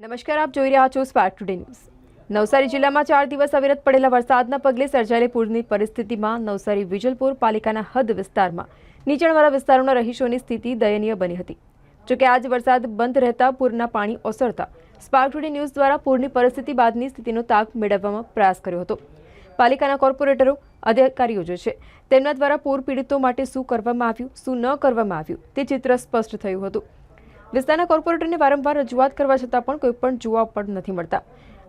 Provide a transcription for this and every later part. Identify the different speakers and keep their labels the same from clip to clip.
Speaker 1: નમસ્કાર, આપ જોઈ રહ્યા છો સ્પાર્ક ટુડે ન્યૂઝ નવસારી જિલ્લામાં ચાર દિવસ અવિરત પડેલા વરસાદના પગલે સર્જાયેલી પૂરની પરિસ્થિતિમાં નવસારી વિજલપુર પાલિકાના હદ વિસ્તારમાં નીચાણવાળા વિસ્તારોના રહીશોની સ્થિતિ દયનીય બની હતી. જોકે આજ વરસાદ બંધ રહેતા પૂરના પાણી ઓસરતા સ્પાર્ક ટુડે ન્યૂઝ દ્વારા પૂરની પરિસ્થિતિ બાદની સ્થિતિનો તાક મેળવવામાં પ્રયાસ કર્યો હતો. પાલિકાના કોર્પોરેટરો, અધિકારીઓ જે છે, તેમના દ્વારા પૂર પીડિતો માટે શું કરવામાં આવ્યું, શું ન કરવામાં આવ્યું તે ચિત્ર સ્પષ્ટ થયું હતું. વિસ્તારના કોર્પોરેટરને વારંવાર રજૂઆત કરવા છતાં પણ કોઈ પણ જોવા પણ નથી મળતા.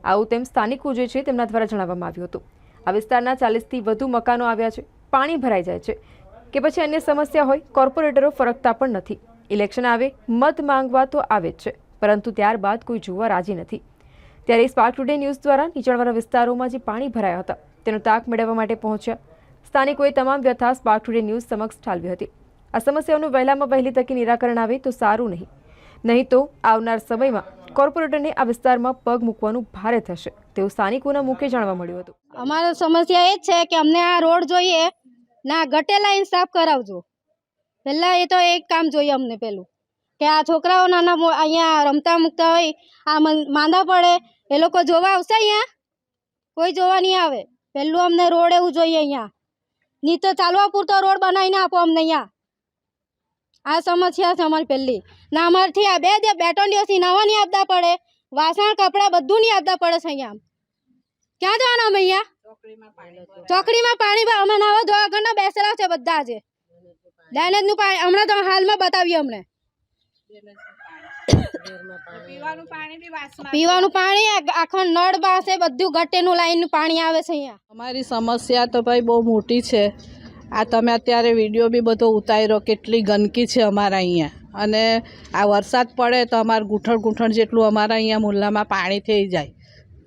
Speaker 1: આવું તેમ સ્થાનિકો જે છે તેમના દ્વારા જણાવવામાં આવ્યું હતું. આ વિસ્તારના ચાલીસથી વધુ મકાનો આવ્યા છે. પાણી ભરાઈ જાય છે કે પછી અન્ય સમસ્યા હોય, કોર્પોરેટરો ફરકતા પણ નથી. ઇલેક્શન આવે, મત માંગવા તો આવે જ છે, પરંતુ ત્યારબાદ કોઈ જોવા રાજી નથી. ત્યારે સ્પાર્ક ટુડે ન્યૂઝ દ્વારા નીચાણવાળા વિસ્તારોમાં જે પાણી ભરાયા હતા, તેનો તાક મેળવવા માટે પહોંચ્યા. સ્થાનિકોએ તમામ વ્યથા સ્પાર્ક ટુડે ન્યૂઝ સમક્ષ ઠાલવી હતી. આ સમસ્યાઓનું વહેલામાં વહેલી તકે નિરાકરણ આવે તો સારું નહીં. નહીં તો આવનાર સમયમાં કોર્પોરેટરને આ વિસ્તારમાં પગ મૂકવાનું ભારે થશે. તેવું સ્થાનિકોના મુખે જાણવા મળ્યું હતું.
Speaker 2: અમારો સમસ્યા એ જ છે કે અમને આ રોડ જોઈએ, ના ગટે લાઈન સાફ કરાવજો. પહેલાં એ તો એક કામ જોઈએ અમને પહેલું કે આ છોકરાઓ નાના અહીંયા રમતા મૂકતા હોય, આ માંદા પડે, એ લોકો જોવા આવશે અહીંયા? કોઈ જોવા નહીં આવે. પહેલું અમને રોડ એવું જોઈએ અહીંયા. નહીં તો ચાલવા પૂરતો રોડ બનાવીને આપો અમને અહીંયા. આ સમસ્યા છે અમારી પહેલી. ના અમારથી આ બે જે બે દિવસથી નવા નહીં આપતા પડે. વાસણ કપડાં બધું નહીં આપતા પડે છે અહીંયા. ક્યાં જવાના અમે અહીંયા? ચોકડીમાં પાણી અમે નવા ધોવા ઘરના બેસેલા છે બધા આજે. ડેનેજનું પાણી હમણાં તો હાલમાં બતાવીએ અમને. પીવાનું પાણી આખો નળ પાસે બધું ગટેનું લાઈનનું પાણી આવે છે અહીંયા.
Speaker 3: અમારી સમસ્યા તો ભાઈ બહુ મોટી છે. આ તમે અત્યારે વીડિયો બી બધો ઉતાર્યો, કેટલી ગંદકી છે અમારા અહીંયા. અને આ વરસાદ પડે તો અમારે ગૂંઠણ ગૂંઠણ જેટલું અમારા અહીંયા મુલ્લામાં પાણી થઈ જાય.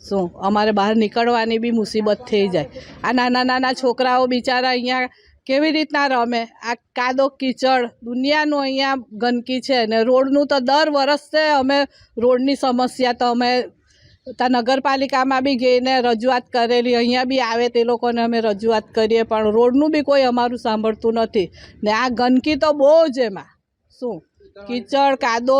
Speaker 3: શું, અમારે બહાર નીકળવાની બી મુસીબત થઈ જાય. આ નાના નાના છોકરાઓ બિચારા અહીંયા કેવી રીતના રમે? આ કાદો કીચડ, દુનિયાનું અહીંયા ગંદકી છે. ને રોડનું તો દર વર્ષે અમે રોડની સમસ્યા તો અમે ત્યાં નગરપાલિકામાં બી ગઈને રજૂઆત કરેલી. અહીંયા બી આવે તે લોકોને અમે રજૂઆત કરીએ, પણ રોડનું બી કોઈ અમારું સાંભળતું નથી. ને આ ગંદકી તો બહુ જ એમાં. શું? કીચડ કાદો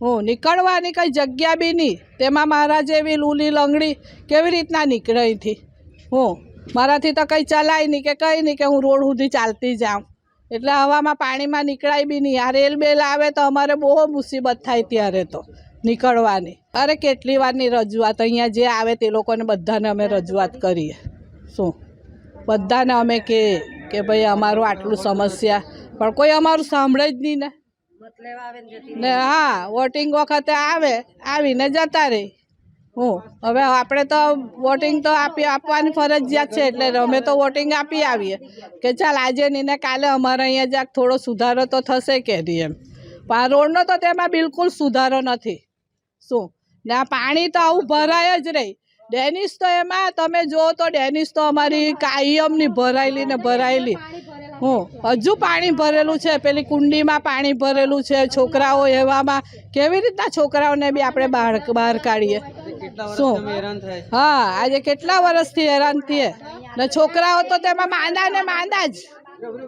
Speaker 3: હું નીકળવાની કંઈ જગ્યા બી નહીં. તેમાં મારા જેવી લૂલી લંગડી કેવી રીતના નીકળે અહીંથી? હું? મારાથી તો કંઈ ચલાય નહીં કે કંઈ નહીં કે હું રોડ સુધી ચાલતી જાઉં. એટલે હવામાં પાણીમાં નીકળાય બી નહીં. આ રેલ બેલ આવે તો અમારે બહુ મુસીબત થાય ત્યારે તો. નીકળવાની. અરે, કેટલી વારની રજૂઆત. અહીંયા જે આવે તે લોકોને બધાને અમે રજૂઆત કરીએ. શું? બધાને અમે કે કે ભાઈ અમારું આટલું સમસ્યા. પણ કોઈ અમારું સાંભળે જ નહીં ને. ને હા, વોટિંગ વખતે આવે, આવીને જતા રહી. હું? હવે આપણે તો વોટિંગ તો આપી, આપવાની ફરજિયાત છે એટલે અમે તો વોટિંગ આપી આવીએ. કે ચાલ આજે નહીં ને કાલે અમારે અહીંયા જાક થોડો સુધારો તો થશે કે એમ. પણ રોડનો તો તેમાં બિલકુલ સુધારો નથી. શું ને આ પાણી તો આવું ભરાય જ રહી ડેનિસ તો એમાં, તમે જુઓ તો ડેનિસ તો અમારી કાયમની ભરાયેલી ને ભરાયેલી. હું, હજુ પાણી ભરેલું છે. પેલી કુંડીમાં પાણી ભરેલું છે છોકરાઓ એવામાં. કેવી રીતના છોકરાઓને બી આપણે બહાર બહાર કાઢીએ? શું? હા, આજે કેટલા વર્ષથી હેરાન થઈએ? ને છોકરાઓ તો તેમાં માંદા ને માંદા જ.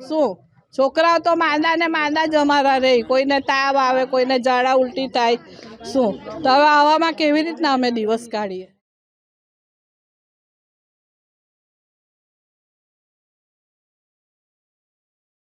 Speaker 3: શું? છોકરાઓ તો માંદા ને માંદા જ અમારા રહે કોઈને તાવ આવે, કોઈને ઝાડા ઉલટી થાય. શું? તો હવે આવામાં કેવી રીતના અમે દિવસ કાઢીએ?